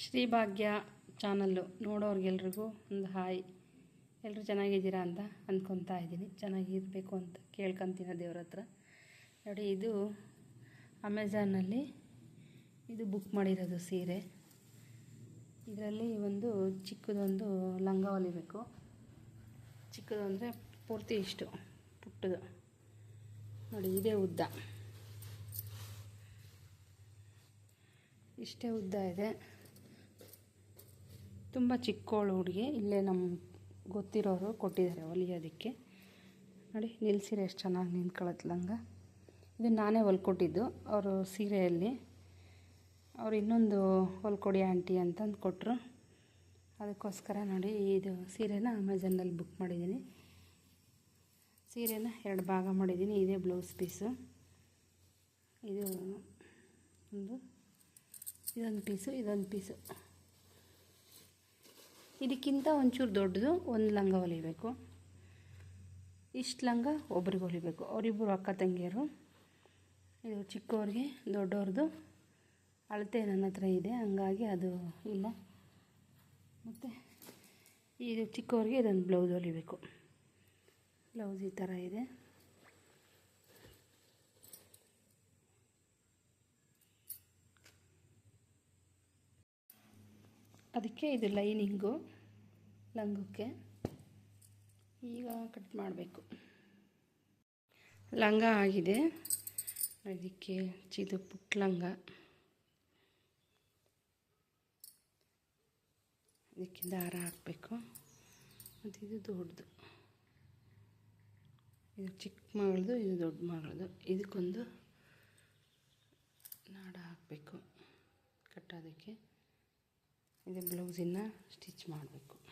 ಶ್ರೀಭಾಗ್ಯ channel ನೋಡೋರಿಗೆಲ್ರಿಗೂ ಒಂದು hi. ಎಲ್ಲರೂ ಚೆನ್ನಾಗಿದ್ದೀರಾ ಅಂತ ಅಂದ್ಕೊತಾ ಇದ್ದೀನಿ. ಚೆನ್ನಾಗಿರಬೇಕು ಅಂತ ಕೇಳ್ಕೊತೀನಿ ದೇವ್ರ ಹತ್ರ. ನೋಡಿ, ಇದು ಅಮೆಝಾನಲ್ಲಿ ಇದು ಬುಕ್ ಮಾಡಿರೋದು ಸೀರೆ. ಇದರಲ್ಲಿ ಒಂದು ಚಿಕ್ಕದೊಂದು ಲಂಗ ಹೊಲಿಬೇಕು ಚಿಕ್ಕದು ಅಂದರೆ ಪೂರ್ತಿ ಇಷ್ಟು, ಪುಟ್ಟದು. ನೋಡಿ, ಇದೇ ಉದ್ದ. ಇಷ್ಟೇ ಉದ್ದ ಇದೆ. ತುಂಬ ಚಿಕ್ಕವಳು ಹುಡುಗಿ, ಇಲ್ಲೇ ನಮ್ಮ ಗೊತ್ತಿರೋರು ಕೊಟ್ಟಿದ್ದಾರೆ ಹೊಲಿಯೋದಕ್ಕೆ. ನೋಡಿ, ನಿಲ್ಸಿರೆ ಎಷ್ಟು ಚೆನ್ನಾಗಿ ನಿಂತ್ಕೊಳತ್ಲಂಗ ಇದು ನಾನೇ ಹೊಲ್ಕೊಟ್ಟಿದ್ದು, ಅವರು ಸೀರೆಯಲ್ಲಿ. ಅವ್ರು ಇನ್ನೊಂದು ಹೊಲ್ಕೊಡಿ ಆಂಟಿ ಅಂತಂದು ಕೊಟ್ಟರು ಅದಕ್ಕೋಸ್ಕರ ನೋಡಿ, ಇದು ಸೀರೆನ ಅಮೆಝಾನಲ್ಲಿ ಬುಕ್ ಮಾಡಿದ್ದೀನಿ. ಸೀರೆನ ಎರಡು ಭಾಗ ಮಾಡಿದ್ದೀನಿ, ಇದೇ ಬ್ಲೌಸ್ ಪೀಸು. ಇದು ಒಂದು, ಇದೊಂದು ಪೀಸು ಇದೊಂದು ಪೀಸು. ಇದಕ್ಕಿಂತ ಒಂಚೂರು ದೊಡ್ಡದು ಒಂದು ಲಂಗ ಹೊಲಿಬೇಕು. ಇಷ್ಟು ಲಂಗ ಒಬ್ರಿಗೆ ಹೊಲಿಬೇಕು. ಅವರಿಬ್ಬರು ಅಕ್ಕ ತಂಗಿಯರು. ಇದು ಚಿಕ್ಕವ್ರಿಗೆ ದೊಡ್ಡವ್ರದ್ದು ಅಳತೆ ನನ್ನ ಹತ್ರ ಇದೆ, ಹಂಗಾಗಿ ಅದು ಇಲ್ಲ. ಮತ್ತು ಇದು ಚಿಕ್ಕವ್ರಿಗೆ ಇದೊಂದು ಬ್ಲೌಸ್ ಹೊಲಿಬೇಕು. ಬ್ಲೌಸ್ ಈ ಥರ ಇದೆ. ಅದಕ್ಕೆ ಇದು ಲೈನಿಂಗು ಲಂಗಕ್ಕೆ ಈಗ ಕಟ್ ಮಾಡಬೇಕು. ಲಂಗ ಆಗಿದೆ. ಅದಕ್ಕೆ ಚಿದು ಪುಟ್ಟ ಲಂಗ. ಅದಕ್ಕೆ ದಾರ ಹಾಕಬೇಕು. ಮತ್ತು ಇದು ದೊಡ್ಡದು. ಇದು ಚಿಕ್ಕ ಮಗಳದು, ಇದು ದೊಡ್ಡ ಮಗಳದು. ಇದಕ್ಕೊಂದು ನಾಡ ಹಾಕಬೇಕು. ಕಟ್ಟೋದಕ್ಕೆ ಇದು ಬ್ಲೌಸಿನ ಸ್ಟಿಚ್ ಮಾಡಬೇಕು.